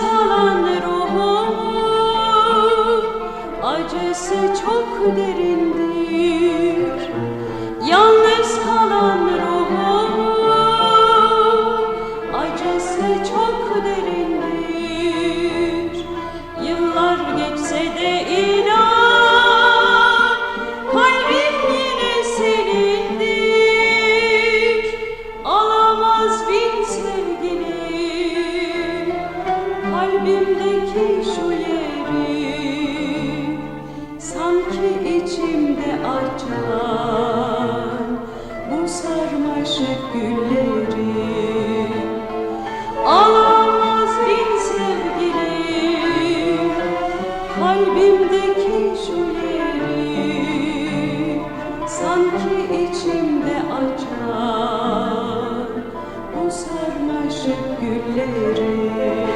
salan ruhumun acısı çok derindir. Kalbimdeki şu yeri Sanki içimde açan bu sarmaşık gülleri. Alamaz bin sevgili kalbimdeki şu yeri Sanki içimde açan bu sarmaşık gülleri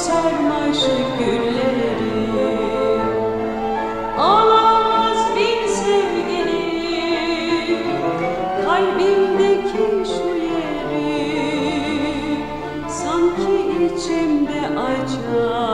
sarmış gülleri. Ağlamaz bin sevgili Kalbimdeki şu yeri. Sanki içimde acı